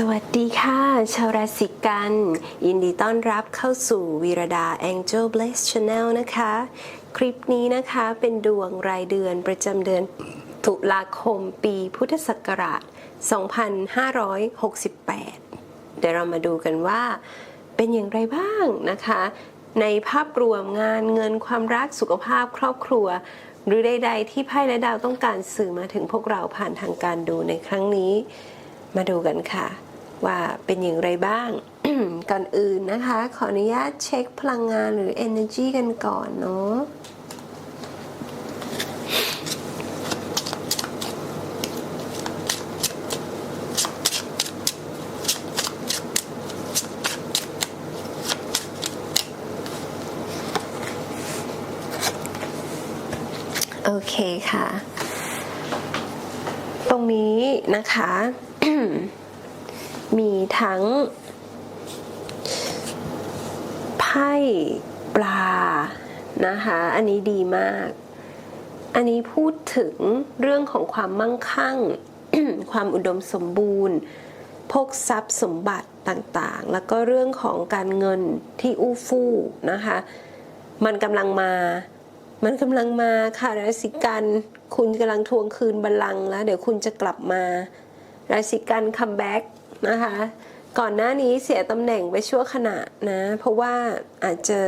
สวัสดีค่ะ ชาวราศีกัน ยินดีต้อนรับเข้าสู่วีรดา Angel Bless Channel นะคะ คลิปนี้นะคะเป็นดวงรายเดือนประจำเดือนตุลาคมปีพุทธศักราช 2568 เดี๋ยวเรามาดูกันว่าเป็นอย่างไรบ้างนะคะ ในภาพรวมงานเงินความรักสุขภาพครอบครัว หรือใดๆที่ไพ่และดาวต้องการสื่อมาถึงพวกเราผ่านทางการดูในครั้งนี้มาดูกันค่ะ ว่าเป็นอย่างไรบ้าง ก่อนอื่นนะคะ ขออนุญาตเช็คพลังงานหรือ energy กันก่อนเนาะโอเคค่ะ ตรงนี้นะคะ มีทั้งไพ่ปลานะคะ อันนี้ดีมาก อันนี้พูดถึงเรื่องของความมั่งคั่ง ความอุดมสมบูรณ์ พกทรัพย์สมบัติต่างๆ แล้วก็เรื่องของการเงินที่อู้ฟู่นะคะ มันกำลังมา มันกำลังมาค่ะราศีกัน คุณกำลังทวงคืนบัลลังก์แล้ว เดี๋ยวคุณจะกลับมาราศีกันคัมแบ็ก นะคะก่อนหน้านี้เสียตำแหน่งไปชั่วขณะนะ เพราะว่าอาจจะ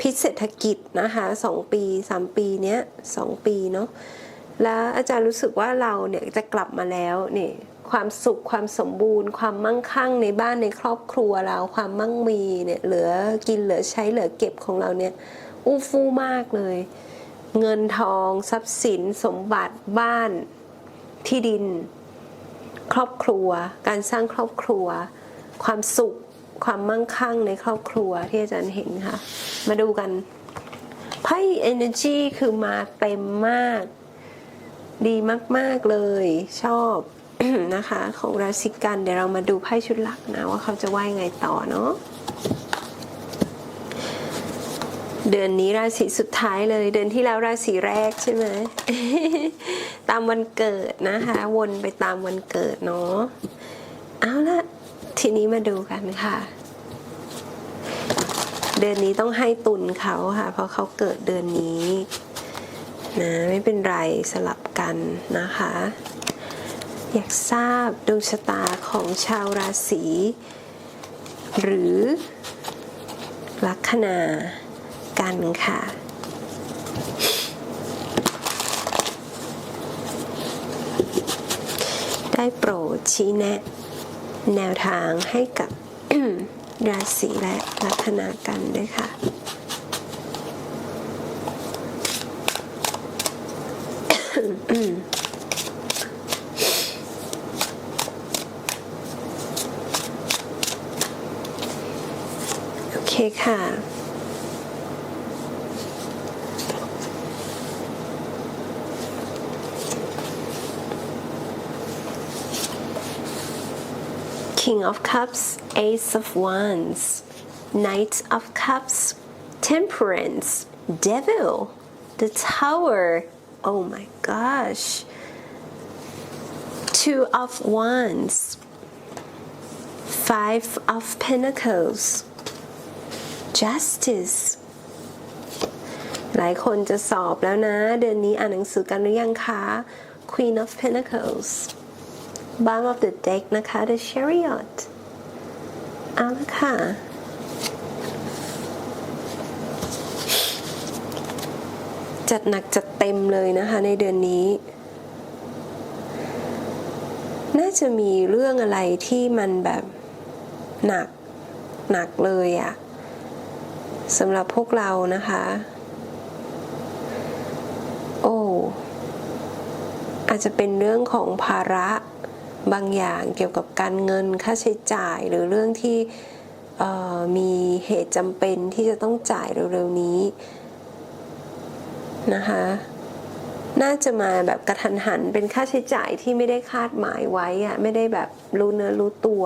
พิษเศรษฐกิจนะคะสองปีสามปีเนี้ยสองปีเนาะแล้วอาจารย์รู้สึกว่าเราเนี่ยจะกลับมาแล้วนี่ความสุขความสมบูรณ์ ความมั่งคั่งในบ้านในครอบครัวเราความมั่งมีเนี่ยเหลือกินเหลือใช้เหลือเก็บของเราเนี่ยอู้ฟู่มากเลย เงินทอง ทรัพย์สิน สมบัติบ้านที่ดิน ครอบครัว การสร้างครอบครัว ความสุข ความมั่งคั่งในครอบครัวที่อาจารย์เห็นค่ะ มาดูกันไพ่ energy คือมาเต็มมาก ดีมาก ๆ เลย ชอบนะคะ ของราศีกัน เดี๋ยวเรามาดูไพ่ชุดหลักนะ ว่าเขาจะว่ายังไงต่อเนาะ เดือนนี้ราศีสุดท้ายเลย เดือนที่แล้วราศีแรกใช่ไหมตามวันเกิดนะคะ วนไปตามวันเกิดเนาะเอาละทีนี้มาดูกันค่ะ เดือนนี้ต้องให้ตุนเขาค่ะ เพราะเขาเกิดเดือนนี้นะไม่เป็นไรสลับกันนะคะ อยากทราบดวงชะตาของชาวราศีหรือลัคนา กันค่ะได้โปรดชี้แนะ แนวทางให้กับ ราศีและลัคนากันด้วยค่ะ Cups, Ace of Wands, Knight of Cups, Temperance, Devil, the Tower. Oh my gosh. Two of Wands, Five of Pentacles, Justice. หลายคนจะสอบแล้วนะ เดือนนี้อ่านหนังสือกันหรือยังคะ Queen of Pentacles bottom of the deck นะคะ the chariot เอาละค่ะ จัดหนักจัดเต็มเลยนะคะในเดือนนี้ น่าจะมีเรื่องอะไรที่มันแบบหนักหนักเลยอะสำหรับพวกเรานะคะ โอ้อาจจะเป็นเรื่องของภาระ บางอย่างเกี่ยวกับการเงินค่าใช้จ่ายหรือเรื่องที่มีเหตุจำเป็นที่จะต้องจ่ายเร็วๆนี้นะคะ น่าจะมาแบบกระทันหันเป็นค่าใช้จ่ายที่ไม่ได้คาดหมายไว้อะไม่ได้แบบรู้เนื้อรู้ตัว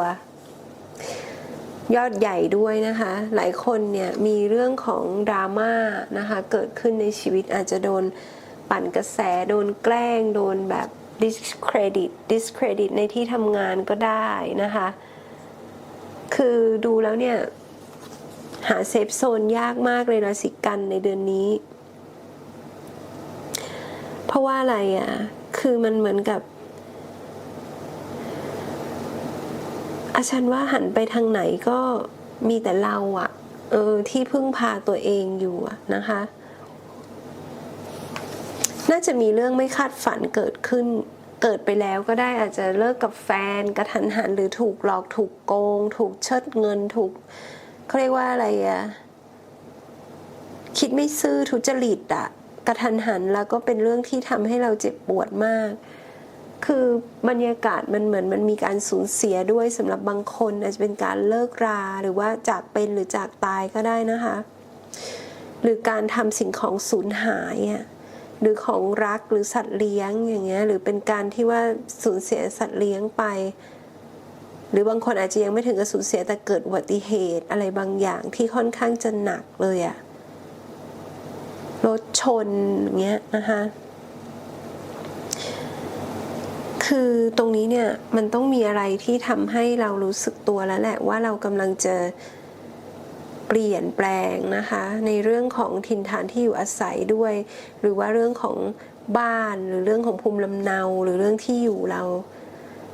ยอดใหญ่ด้วยนะคะ หลายคนเนี่ยมีเรื่องของดราม่านะคะ เกิดขึ้นในชีวิตอาจจะโดนปั่นกระแสโดนแกล้งโดนแบบ discredit discredit ในที่ทำงานก็ได้นะคะ คือดูแล้วเนี่ย หาเซฟโซนยากมากเลยราศีกันในเดือนนี้ เพราะว่าอะไรอะ่ะ คือมันเหมือนกับอาจารย์ว่าหันไปทางไหนก็มีแต่เราอะเออที่พึ่งพาตัวเองอยู่ะนะคะ น่าจะมีเรื่องไม่คาดฝันเกิดขึ้น เกิดไปแล้วก็ได้อาจจะเลิกกับแฟนกระทันหันหรือถูกหลอกถูกโกง ถูกเชิดเงินถูกเขาเรียกว่าอะไรอะคิดไม่ซื่อทุจริตอะกระทันหันแล้วก็เป็นเรื่องที่ทำให้เราเจ็บปวดมาก คือบรรยากาศมันเหมือนมันมีการสูญเสียด้วยสำหรับบางคนอาจจะเป็นการเลิกราหรือว่าจากเป็นหรือจากตายก็ได้นะคะ หรือการทำสิ่งของสูญหายอะ หรือของรักหรือสัตว์เลี้ยงอย่างเงี้ยหรือเป็นการที่ว่าสูญเสียสัตว์เลี้ยงไป หรือบางคนอาจจะยังไม่ถึงกับสูญเสียแต่เกิดอุบัติเหตุอะไรบางอย่างที่ค่อนข้างจะหนักเลยอะรถชนอย่างเงี้ยนะคะคือตรงนี้เนี่ยมันต้องมีอะไรที่ทำให้เรารู้สึกตัวแล้วแหละว่าเรากำลังจะเปลี่ยนแปลงนะคะ ในเรื่องของถิ่นฐานที่อยู่อาศัยด้วย หรือว่าเรื่องของบ้านหรือเรื่องของภูมิลำเนาหรือเรื่องที่อยู่เรา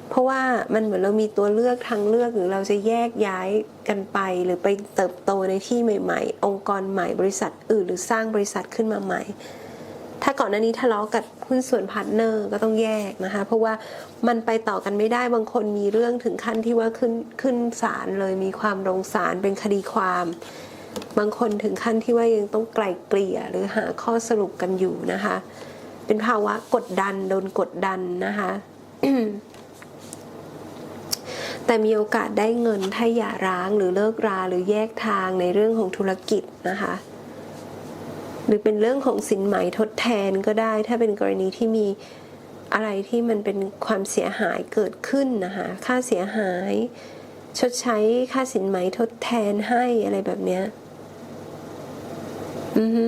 เพราะว่ามันเหมือนเรามีตัวเลือกทางเลือกหรือเราจะแยกย้ายกันไป หรือไปเติบโตในที่ใหม่ ๆ องค์กรใหม่บริษัทอื่น หรือสร้างบริษัทขึ้นมาใหม่ ถ้าก่อนหน้านี้ทะเลาะกับหุ้นส่วนพาร์ทเนอร์ก็ต้องแยกนะคะ เพราะว่ามันไปต่อกันไม่ได้บางคนมีเรื่องถึงขั้นที่ว่าขึ้นขึ้นศาลเลยมีความรงศาลเป็นคดีความ บางคนถึงขั้นที่ว่ายังต้องไกล่เกลี่ยหรือหาข้อสรุปกันอยู่นะคะ เป็นภาวะกดดันโดนกดดันนะคะแต่มีโอกาสได้เงินถ้าหย่าร้างหรือเลิกราหรือแยกทางในเรื่องของธุรกิจนะคะ หรือเป็นเรื่องของสินไหมทดแทนก็ได้ ถ้าเป็นกรณีที่มีอะไรที่มันเป็นความเสียหายเกิดขึ้นนะคะค่าเสียหาย ชดใช้ค่าสินไหมทดแทนให้อะไรแบบเนี้ยอือฮึ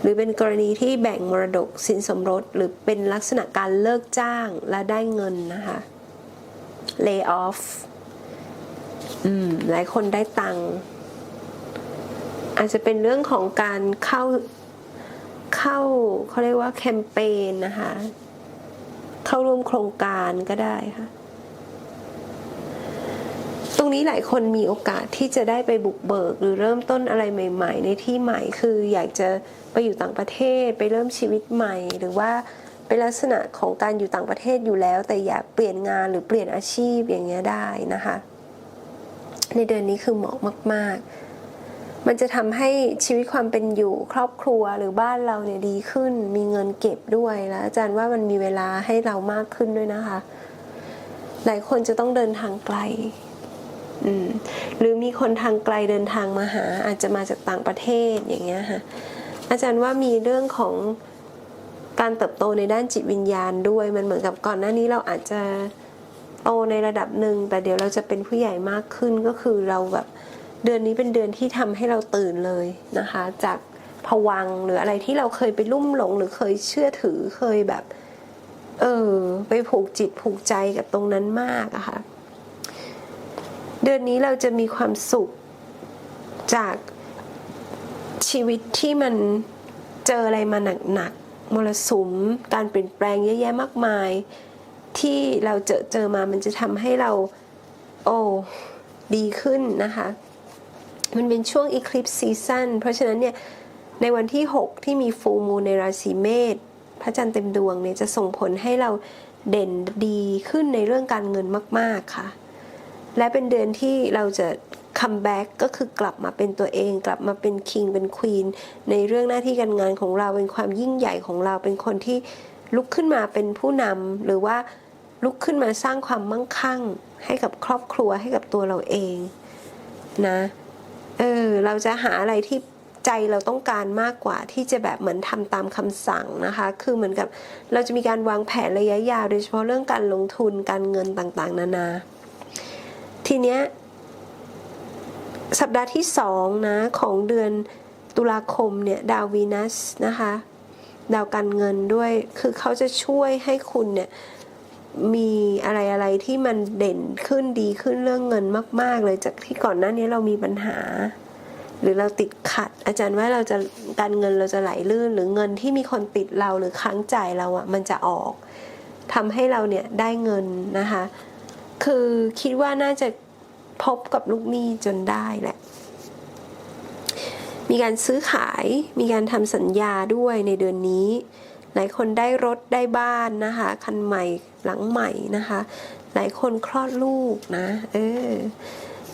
หรือเป็นกรณีที่แบ่งมรดกสินสมรส หรือเป็นลักษณะการเลิกจ้างและได้เงินนะคะ lay off อืมหลายคนได้ตังค์อาจจะเป็นเรื่องของการเข้า เข้าเขาเรียกว่าแคมเปญนะคะ เข้าร่วมโครงการก็ได้ค่ะ ตรงนี้หลายคนมีโอกาสที่จะได้ไปบุกเบิก หรือเริ่มต้นอะไรใหม่ ๆ ในที่ใหม่คืออยากจะไปอยู่ต่างประเทศไปเริ่มชีวิตใหม่ หรือว่าเป็นลักษณะของการอยู่ต่างประเทศอยู่แล้ว แต่อยากเปลี่ยนงานหรือเปลี่ยนอาชีพอย่างเงี้ยได้นะคะ ในเดือนนี้คือเหมาะมาก ๆ มันจะทำให้ชีวิตความเป็นอยู่ครอบครัวหรือบ้านเราเนี่ยดีขึ้น มีเงินเก็บด้วยแล้วอาจารย์ว่ามันมีเวลาให้เรามากขึ้นด้วยนะคะ หลายคนจะต้องเดินทางไกลหรือมีคนทางไกลเดินทางมาหา อาจจะมาจากต่างประเทศอย่างเงี้ยค่ะอาจารย์ว่ามีเรื่องของการเติบโตในด้านจิตวิญญาณด้วยมันเหมือนกับก่อนหน้านี้เราอาจจะโตในระดับหนึ่งแต่เดี๋ยวเราจะเป็นผู้ใหญ่มากขึ้นก็คือเราแบบ เดือนนี้เป็นเดือนที่ทำให้เราตื่นเลยนะคะ จากผวังหรืออะไรที่เราเคยไปลุ่มหลง หรือเคยเชื่อถือเคยแบบ เออ ไปผูกจิตผูกใจกับตรงนั้นมากอะค่ะเดือนนี้เราจะมีความสุขจากชีวิตที่มันเจออะไรมาหนักๆมรสุม การเปลี่ยนแปลงเยอะแยะมากมาย ที่เราเจอเจอมามันจะทำให้เรา โอ้ ดีขึ้นนะคะ มันเป็นช่วง eclipse season เพราะฉะนั้นเนี่ยในวันที่ 6 ที่มี full moon ในราศีเมษพระจันทร์เต็มดวงเนี่ยจะส่งผลให้เราเด่นดีขึ้นในเรื่องการเงินมาก ๆ ค่ะ และเป็นเดือนที่เราจะคัมแบ็กก็คือกลับมาเป็นตัวเอง กลับมาเป็นคิงเป็นควีนในเรื่องหน้าที่การงานของเราเป็นความยิ่งใหญ่ของเราเป็นคนที่ลุกขึ้นมาเป็นผู้นำหรือว่าลุกขึ้นมาสร้างความมั่งคั่ง ให้กับครอบครัวให้กับตัวเราเองนะ เออเราจะหาอะไรที่ใจเราต้องการมากกว่าที่จะแบบเหมือนทำตามคำสั่งนะคะ คือเหมือนกับเราจะมีการวางแผนระยะยาว โดยเฉพาะเรื่องการลงทุนการเงินต่างๆ นานา ทีเนี้ยสัปดาห์ที่สองนะของเดือนตุลาคมเนี่ยดาววีนัสนะคะ ดาวการเงินด้วยคือเขาจะช่วยให้คุณเนี่ย มีอะไรอะไรที่มันเด่นขึ้นดีขึ้นเรื่องเงินมาก ๆ เลยจากที่ก่อนหน้านี้เรามีปัญหา หรือเราติดขัด อาจารย์ว่าเราจะการเงินเราจะไหลลื่น หรือเงินที่มีคนติดเราหรือค้างจ่ายเราอะ่ะมันจะออกทำให้เราเนี่ยได้เงินนะคะ คือคิดว่าน่าจะพบกับลูกหนี้จนได้แหละ มีการซื้อขายมีการทำสัญญาด้วยในเดือนนี้ หลายคนได้รถได้บ้านนะคะ คันใหม่ หลังใหม่นะคะ หลายคนคลอดลูกนะ เออ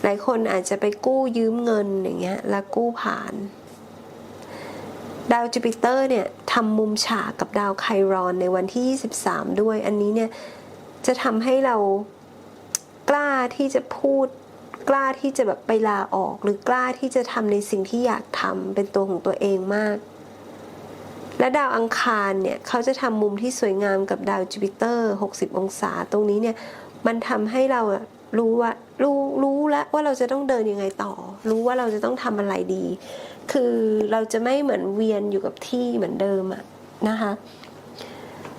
หลายคนอาจจะไปกู้ยืมเงินอย่างเงี้ย แล้วกู้ผ่าน ดาวจูปิเตอร์เนี่ยทำมุมฉากกับดาวไครอนในวันที่ 23 ด้วย อันนี้เนี่ยจะทำให้เรากล้าที่จะพูดกล้าที่จะแบบไปลาออก หรือกล้าที่จะทำในสิ่งที่อยากทำเป็นตัวของตัวเองมาก และดาวอังคารเนี่ยเขาจะทำมุมที่สวยงามกับดาวจูปิเตอร์ 60 องศาตรงนี้เนี่ยมันทำให้เรารู้ว่ารู้รู้แล้วว่าเราจะต้องเดินยังไงต่อ รู้ว่าเราจะต้องทำอะไรดี คือเราจะไม่เหมือนเวียนอยู่กับที่เหมือนเดิมอะนะคะ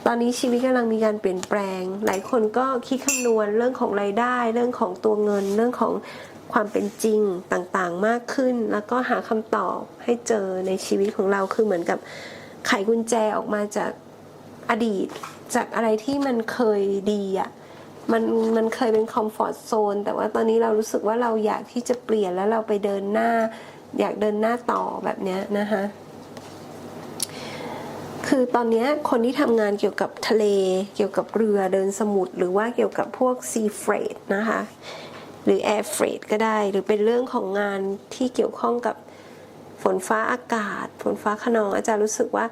ตอนนี้ชีวิตกำลังมีการเปลี่ยนแปลง หลายคนก็คิดคำนวณเรื่องของรายได้ เรื่องของตัวเงิน เรื่องของความเป็นจริงต่างๆมากขึ้น แล้วก็หาคำตอบให้เจอในชีวิตของเราคือเหมือนกับ ไขกุญแจออกมาจากอดีต จากอะไรที่มันเคยดีอะมันมันเคยเป็นคอมฟอร์ z โซนแต่ว่าตอนนี้เรารู้สึกว่าเราอยากที่จะเปลี่ยนแล้วเราไปเดินหน้า อยากเดินหน้าต่อแบบเนี้ยนะคะคือตอนเนี้ยคนที่ทำงานเกี่ยวกับทะเล เกี่ยวกับเรือเดินสมุทรหรือว่าเกี่ยวกับพวกซีเฟรดนะคะ หรือแอร์เฟรดก็ได้ หรือเป็นเรื่องของงานที่เกี่ยวข้องกับ ฝนฟ้าอากาศ ฝนฟ้าขนองอาจารย์รู้สึกว่า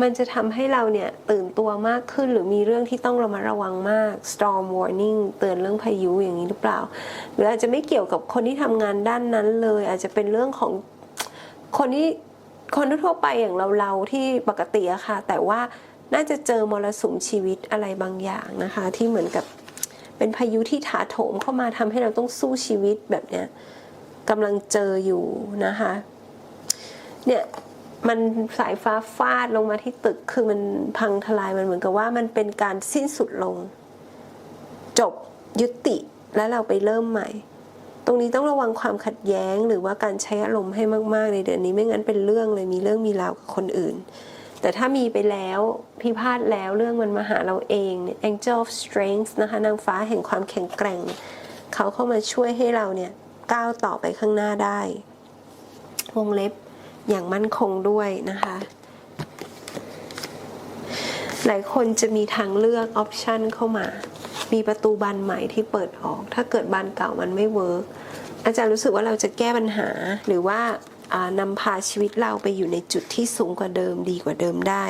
มันจะทำให้เราเนี่ยตื่นตัวมากขึ้นหรือมีเรื่องที่ต้องระมัดระวังมาก storm warning เตือนเรื่องพายุอย่างนี้หรือเปล่า หรืออาจจะไม่เกี่ยวกับคนที่ทำงานด้านนั้นเลย อาจจะเป็นเรื่องของคนที่คนทั่วไปอย่างเราๆที่ปกติอะค่ะ แต่ว่าน่าจะเจอมรสุมชีวิตอะไรบางอย่างนะคะ ที่เหมือนกับเป็นพายุที่ถาโถมเข้ามาทำให้เราต้องสู้ชีวิตแบบเนี้ยกำลังเจออยู่นะคะ เนี่ยมันสายฟ้าฟาดลงมาที่ตึกคือมันพังทลายมันเหมือนกับว่ามันเป็นการสิ้นสุดลง จบยุติแล้วเราไปเริ่มใหม่ ตรงนี้ต้องระวังความขัดแย้งหรือว่าการใช้อารมณ์ให้มาก ๆ ในเดือนนี้ไม่งั้นเป็นเรื่องเลยมีเรื่องมีราวกับคนอื่น แต่ถ้ามีไปแล้วพิพาทแล้วเรื่องมันมาหาเราเองเนี่ย Angel of Strength นะคะนางฟ้าแห่งความแข็งแกร่ง เขาเข้ามาช่วยให้เราเนี่ยก้าวต่อไปข้างหน้าได้ วงเล็บ อย่างมั่นคงด้วยนะคะ หลายคนจะมีทางเลือกออปชันเข้ามา มีประตูบานใหม่ที่เปิดออก ถ้าเกิดบานเก่ามันไม่เวิร์กอาจารย์รู้สึกว่าเราจะแก้ปัญหาหรือว่านำพาชีวิตเราไปอยู่ในจุดที่สูงกว่าเดิมดีกว่าเดิมได้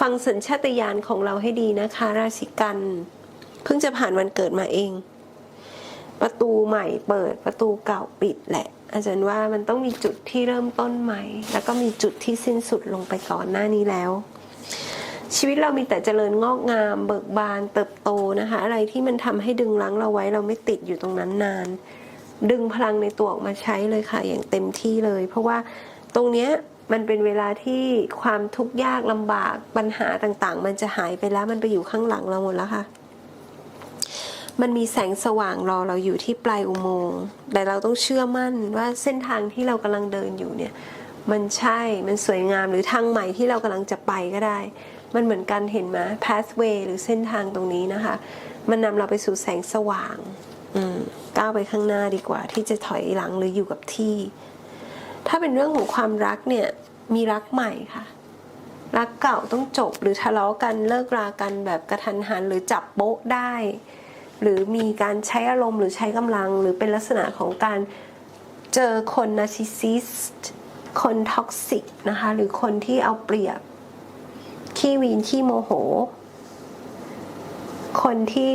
ฟังสัญชาตญาณของเราให้ดีนะคะ ราศีกัน เพิ่งจะผ่านวันเกิดมาเอง ประตูใหม่เปิดประตูเก่าปิดแหละ อาจารย์ว่ามันต้องมีจุดที่เริ่มต้นใหม่ แล้วก็มีจุดที่สิ้นสุดลงไปก่อนหน้านี้แล้ว ชีวิตเรามีแต่เจริญงอกงาม เบิกบานเติบโตนะคะ อะไรที่มันทำให้ดึงรั้งเราไว้เราไม่ติดอยู่ตรงนั้นนาน ดึงพลังในตัวออกมาใช้เลยค่ะ อย่างเต็มที่เลย เพราะว่าตรงเนี้ยมันเป็นเวลาที่ความทุกข์ยากลำบากปัญหาต่างๆ มันจะหายไปแล้วมันไปอยู่ข้างหลังเราหมดแล้วค่ะ มันมีแสงสว่างรอเราอยู่ที่ปลายอุโมงค์แต่เราต้องเชื่อมั่นว่าเส้นทางที่เรากำลังเดินอยู่เนี่ย มันใช่ มันสวยงามหรือทางใหม่ที่เรากำลังจะไปก็ได้ มันเหมือนกันเห็นไหม pathway หรือเส้นทางตรงนี้นะคะ มันนำเราไปสู่แสงสว่างอืมก้าวไปข้างหน้าดีกว่า ที่จะถอยหลังหรืออยู่กับที่ ถ้าเป็นเรื่องของความรักเนี่ย มีรักใหม่ค่ะรักเก่าต้องจบหรือทะเลาะกันเลิกรากันแบบกระทันหันหรือจับโป๊ะได้ หรือมีการใช้อารมณ์หรือใช้กำลัง หรือเป็นลักษณะของการเจอคนนาร์ซิสซิสคนท็อกซิกนะคะหรือคนที่เอาเปรียบ ขี้วีนขี้โมโห คนที่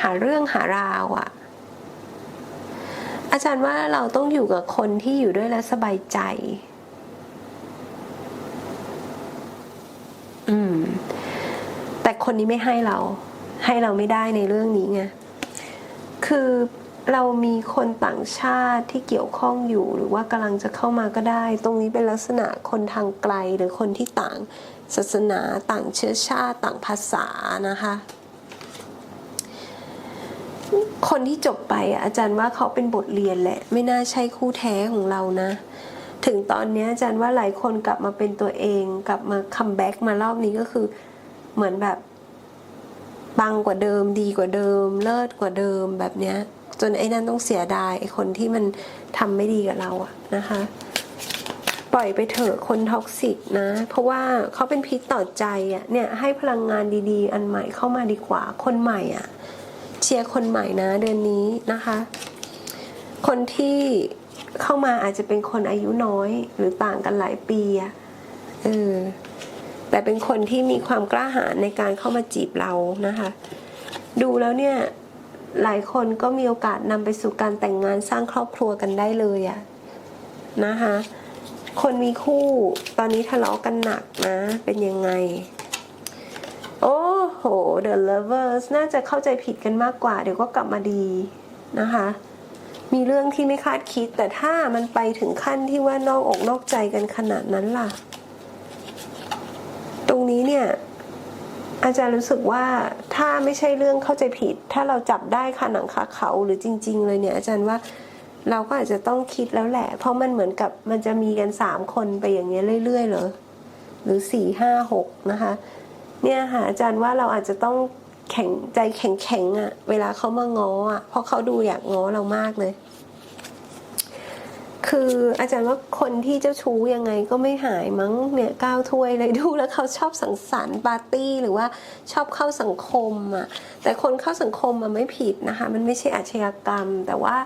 หาเรื่องหาราวอะ่ะ อาจารย์ว่าเราต้องอยู่กับคนที่อยู่ด้วยแล้วสบายใจ อืม แต่คนนี้ไม่ให้เรา ให้เราไม่ได้ในเรื่องนี้ไงคือเรามีคนต่างชาติที่เกี่ยวข้องอยู่หรือว่ากำลังจะเข้ามาก็ได้ ตรงนี้เป็นลักษณะคนทางไกลหรือคนที่ต่างศาสนาต่างเชื้อชาติต่างภาษานะคะ คนที่จบไปอาจารย์ว่าเขาเป็นบทเรียนแหละ ไม่น่าใช่คู่แท้ของเรานะ ถึงตอนนี้อาจารย์ว่าหลายคนกลับมาเป็นตัวเอง กลับมาคัมแบ็กมารอบนี้ก็คือเหมือนแบบ ปังกว่าเดิมดีกว่าเดิม เลิศกว่าเดิมแบบเนี้ย จนไอ้นั่นต้องเสียดายไอ้คนที่มันทำไม่ดีกับเราอะนะคะ ปล่อยไปเถอะคนท็อกซิกนะ เพราะว่าเขาเป็นพิษต่อใจอะเนี่ยให้พลังงานดีๆ อันใหม่เข้ามาดีกว่า คนใหม่อะเชียร์คนใหม่นะเดือนนี้นะคะ คนที่เข้ามาอาจจะเป็นคนอายุน้อย หรือต่างกันหลายปีอะเออ แต่เป็นคนที่มีความกล้าหาญในการเข้ามาจีบเรานะคะ ดูแล้วเนี่ยหลายคนก็มีโอกาสนำไปสู่การแต่งงานสร้างครอบครัวกันได้เลยอะนะคะ คนมีคู่ตอนนี้ทะเลาะกันหนักนะ เป็นยังไง โอ้โห The Lovers น่าจะเข้าใจผิดกันมากกว่า เดี๋ยวก็กลับมาดีนะคะ มีเรื่องที่ไม่คาดคิด แต่ถ้ามันไปถึงขั้นที่ว่านอกอกนอกใจกันขนาดนั้นล่ะ เนี่ยอาจารย์รู้สึกว่าถ้าไม่ใช่เรื่องเข้าใจผิด ถ้าเราจับได้คาหนังคาเขาหรือจริง ๆ เลยเนี่ย อาจารย์ว่าเราก็อาจจะต้องคิดแล้วแหละ เพราะมันเหมือนกับมันจะมีกันสามคนไปอย่างเงี้ยเรื่อยๆเหรอหรือสี่ห้าหกนะคะ เนี่ยค่ะอาจารย์ว่าเราอาจจะต้องแข็งใจแข็งๆอะ่ะ เวลาเขามาง้ออะ่ะเพราะเขาดูอยากง้อเรามากเลย คืออาจารย์ว่าคนที่เจ้าชู้ยังไงก็ไม่หายมั้งเนี่ยก้าวถ้วยเลยดูแล้วเขาชอบสังสรรค์ปาร์ตี้หรือว่าชอบเข้าสังคมอะแต่คนเข้าสังคมมันไม่ผิดนะคะ มันไม่ใช่อาชญากรรม แต่ว่า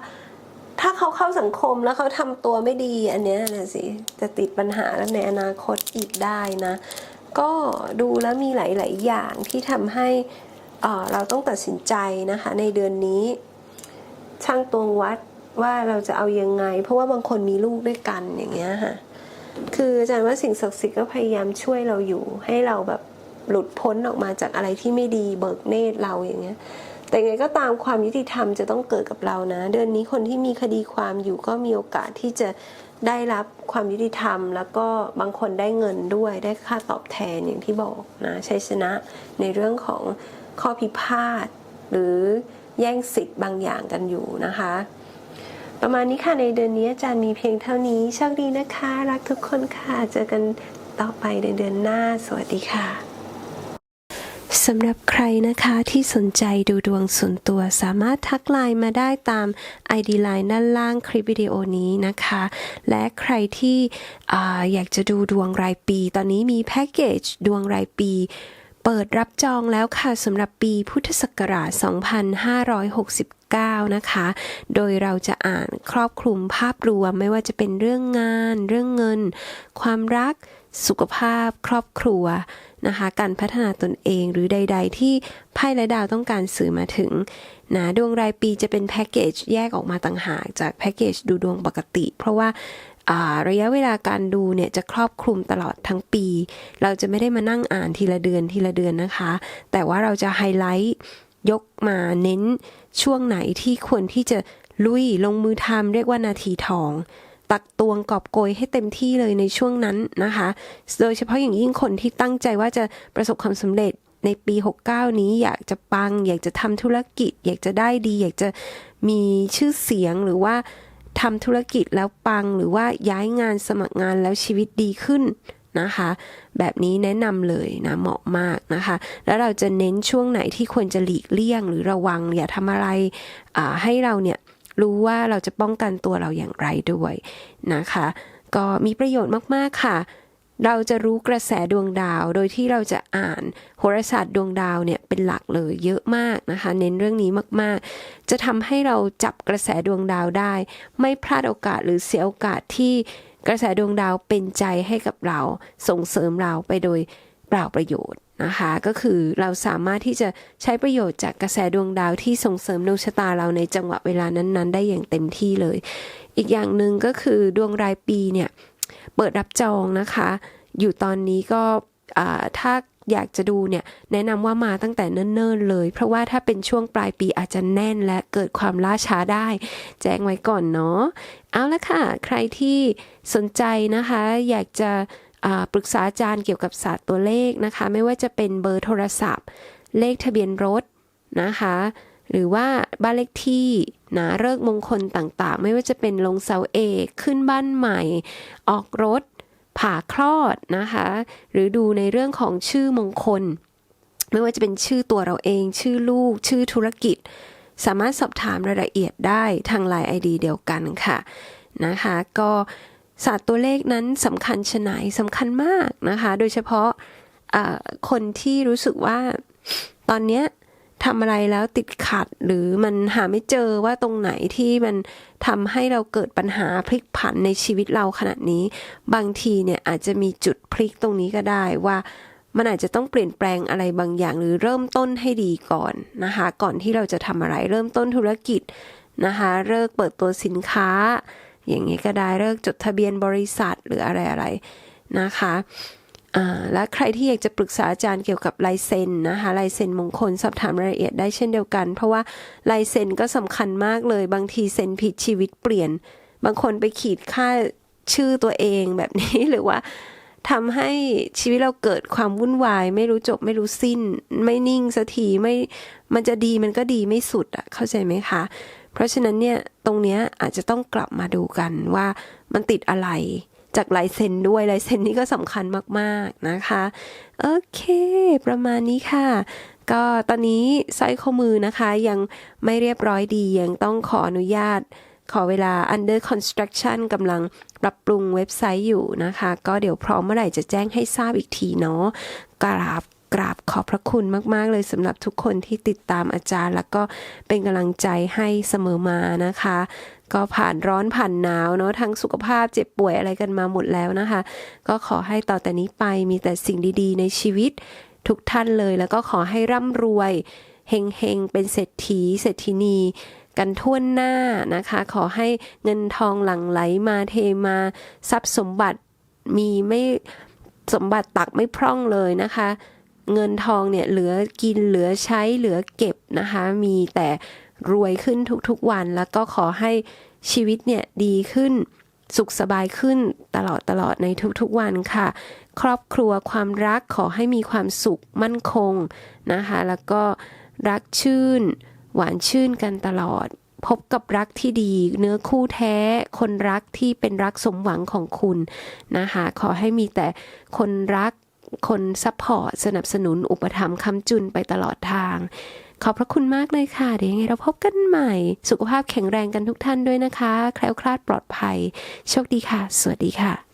ถ้าเขาเข้าสังคมแล้วเขาทำตัวไม่ดีอันเนี้ยนะสิจะติดปัญหาแล้วในอนาคตอีกได้นะ ก็ดูแล้วมีหลาย ๆ อย่างที่ทำให้เอ่อเราต้องตัดสินใจนะคะ ในเดือนนี้ช่างตวงวัด ว่าเราจะเอายังไง เพราะว่าบางคนมีลูกด้วยกันอย่างเงี้ยค่ะคืออาจารย์ว่าสิ่งศักดิ์สิทธิ์ก็พยายามช่วยเราอยู่ ให้เราแบบหลุดพ้นออกมาจากอะไรที่ไม่ดีเบิกเนตรเราอย่างเงี้ย แต่ไงก็ตามความยุติธรรมจะต้องเกิดกับเรานะ เดือนนี้คนที่มีคดีความอยู่ก็มีโอกาสที่จะได้รับความยุติธรรม แล้วก็บางคนได้เงินด้วยได้ค่าตอบแทนอย่างที่บอกนะชัยชนะในเรื่องของข้อพิพาทหรือแย่งสิทธิ์บางอย่างกันอยู่นะคะ ประมาณนี้ค่ะในเดือนนี้อาจารย์มีเพียงเท่านี้โชคดีนะคะ รักทุกคนค่ะ เจอกันต่อไปในเดือนหน้า สวัสดีค่ะสำหรับใครนะคะที่สนใจดูดวงส่วนตัวสามารถทักไลน์มาได้ตาม ID Line ด้านล่างคลิปวิดีโอนี้นะคะ และใครที่ออยากจะดูดวงรายปี ตอนนี้มีแพ็กเกจดวงรายปีเปิดรับจองแล้วค่ะสำหรับปีพุทธศักราช 2569 9 นะคะ โดยเราจะอ่านครอบคลุมภาพรวมไม่ว่าจะเป็นเรื่องงาน เรื่องเงิน ความรัก สุขภาพ ครอบครัวนะคะ การพัฒนาตนเองหรือใด ๆ ที่ไพ่และดาวต้องการสื่อมาถึงนะดวงรายปีจะเป็นแพ็กเกจแยกออกมาต่างหากจากแพ็กเกจดูดวงปกติ เพราะว่าระยะเวลาการดูเนี่ยจะครอบคลุมตลอดทั้งปี เราจะไม่ได้มานั่งอ่านทีละเดือนทีละเดือนนะคะ แต่ว่าเราจะไฮไลท์ ยกมาเน้นช่วงไหนที่ควรที่จะลุยลงมือทำเรียกว่านาทีทอง ตักตวงกอบโกยให้เต็มที่เลยในช่วงนั้นนะคะ โดยเฉพาะอย่างยิ่งคนที่ตั้งใจว่าจะประสบความสำเร็จในปี 69 นี้อยากจะปัง อยากจะทำธุรกิจ อยากจะได้ดี อยากจะมีชื่อเสียงหรือว่าทำธุรกิจแล้วปังหรือว่าย้ายงานสมัครงานแล้วชีวิตดีขึ้น นะคะ แบบนี้แนะนำเลยนะเหมาะมากนะคะ แล้วเราจะเน้นช่วงไหนที่ควรจะหลีกเลี่ยง หรือระวังอย่าทำอะไรให้เราเนี่ยรู้ว่าเราจะป้องกันตัวเราอย่างไรด้วยนะคะ ก็มีประโยชน์มากๆค่ะเราจะรู้กระแสดวงดาว โดยที่เราจะอ่านโหราศาสตร์ดวงดาวเนี่ยเป็นหลักเลยเยอะมากนะคะ เน้นเรื่องนี้มากๆ จะทำให้เราจับกระแสดวงดาวได้ ไม่พลาดโอกาสหรือเสียโอกาสที่ กระแสดวงดาวเป็นใจให้กับเราส่งเสริมเราไปโดยเปล่าประโยชน์นะคะ ก็คือเราสามารถที่จะใช้ประโยชน์จากกระแสดวงดาวที่ส่งเสริมดวงชะตาเราในจังหวะเวลานั้นๆ ได้อย่างเต็มที่เลย อีกอย่างหนึ่งก็คือดวงรายปีเนี่ยเปิดรับจองนะคะ อยู่ตอนนี้ก็ถ้า อยากจะดูเนี่ยแนะนำว่ามาตั้งแต่เนิ่นๆเลย เพราะว่าถ้าเป็นช่วงปลายปีอาจจะแน่นและเกิดความล่าช้าได้ แจ้งไว้ก่อนเนาะเอาละค่ะ ใครที่สนใจนะคะ อยากจะปรึกษาอาจารย์เกี่ยวกับศาสตร์ตัวเลขนะคะ ไม่ว่าจะเป็นเบอร์โทรศัพท์ เลขทะเบียนรถนะคะ หรือว่าบ้านเลขที่นะเลิกมงคลต่างๆ ไม่ว่าจะเป็นลงเสาเอกขึ้นบ้านใหม่ ออกรถ ผ่าคลอดนะคะ หรือดูในเรื่องของชื่อมงคล ไม่ว่าจะเป็นชื่อตัวเราเอง ชื่อลูก ชื่อธุรกิจ สามารถสอบถามรายละเอียดได้ทางไลน์ไอดีเดียวกันค่ะนะคะ ก็ศาสตร์ตัวเลขนั้นสำคัญชะไหนสำคัญมากนะคะ โดยเฉพาะคนที่รู้สึกว่าตอนเนี้ย ทำอะไรแล้วติดขัดหรือมันหาไม่เจอว่าตรงไหนที่มันทำให้เราเกิดปัญหาพลิกผันในชีวิตเราขณะนี้ บางทีเนี่ยอาจจะมีจุดพลิกตรงนี้ก็ได้ว่ามันอาจจะต้องเปลี่ยนแปลงอะไรบางอย่างหรือเริ่มต้นให้ดีก่อนนะคะ ก่อนที่เราจะทำอะไรเริ่มต้นธุรกิจนะคะเลิกเปิดตัวสินค้า อย่างนี้ก็ได้เลิกจดทะเบียนบริษัทหรืออะไรอะไรนะคะ และใครที่อยากจะปรึกษาอาจารย์เกี่ยวกับลายเซ็นนะคะลายเซ็นมงคลสอบถามรายละเอียดได้เช่นเดียวกัน เพราะว่าลายเซ็นก็สำคัญมากเลย บางทีเซ็นผิดชีวิตเปลี่ยน บางคนไปขีดค่าชื่อตัวเองแบบนี้หรือว่าทำให้ชีวิตเราเกิดความวุ่นวาย ไม่รู้จบไม่รู้สิ้น ไม่นิ่งสักทีไม่มันจะดีมันก็ดีไม่สุดอะเข้าใจไหมคะ เพราะฉะนั้นเนี่ยตรงเนี้ยอาจจะต้องกลับมาดูกันว่ามันติดอะไร จากลายเซ็นด้วยลายเซ็นนี่ก็สำคัญมากๆนะคะโอเค ประมาณนี้ค่ะ ก็ตอนนี้สร้อยข้อมือนะคะยังไม่เรียบร้อยดียังต้องขออนุญาตขอเวลา under construction กำลังปรับปรุงเว็บไซต์อยู่นะคะ ก็เดี๋ยวพร้อมเมื่อไหร่จะแจ้งให้ทราบอีกทีเนาะกราบกราบขอบพระคุณมาก ๆ เลยสำหรับทุกคนที่ติดตามอาจารย์ แล้วก็เป็นกำลังใจให้เสมอมานะคะ ก็ผ่านร้อนผ่านหนาวเนาะทั้งสุขภาพเจ็บป่วยอะไรกันมาหมดแล้วนะคะ ก็ขอให้ต่อแต่นี้ไปมีแต่สิ่งดีๆ ในชีวิตทุกท่านเลย แล้วก็ขอให้ร่ำรวยเฮงๆ เป็นเศรษฐีเศรษฐินีกันทั่วหน้านะคะ ขอให้เงินทองหลั่งไหลมาเทมาทรัพย์สมบัติมีไม่สมบัติตักไม่พร่องเลยนะคะ เงินทองเนี่ยเหลือกินเหลือใช้เหลือเก็บนะคะ มีแต่ รวยขึ้นทุกๆวัน แล้วก็ขอให้ชีวิตเนี่ยดีขึ้น สุขสบายขึ้นตลอดตลอดในทุกๆวันค่ะ ครอบครัวความรักขอให้มีความสุขมั่นคงนะคะ แล้วก็รักชื่น หวานชื่นกันตลอด พบกับรักที่ดี เนื้อคู่แท้ คนรักที่เป็นรักสมหวังของคุณนะคะขอให้มีแต่คนรักคนซัพพอร์ตสนับสนุนอุปถัมภ์คำจุนไปตลอดทาง ขอบพระคุณมากเลยค่ะ เดี๋ยวยังไงเราพบกันใหม่ สุขภาพแข็งแรงกันทุกท่านด้วยนะคะ แคล้วคลาดปลอดภัย โชคดีค่ะ สวัสดีค่ะ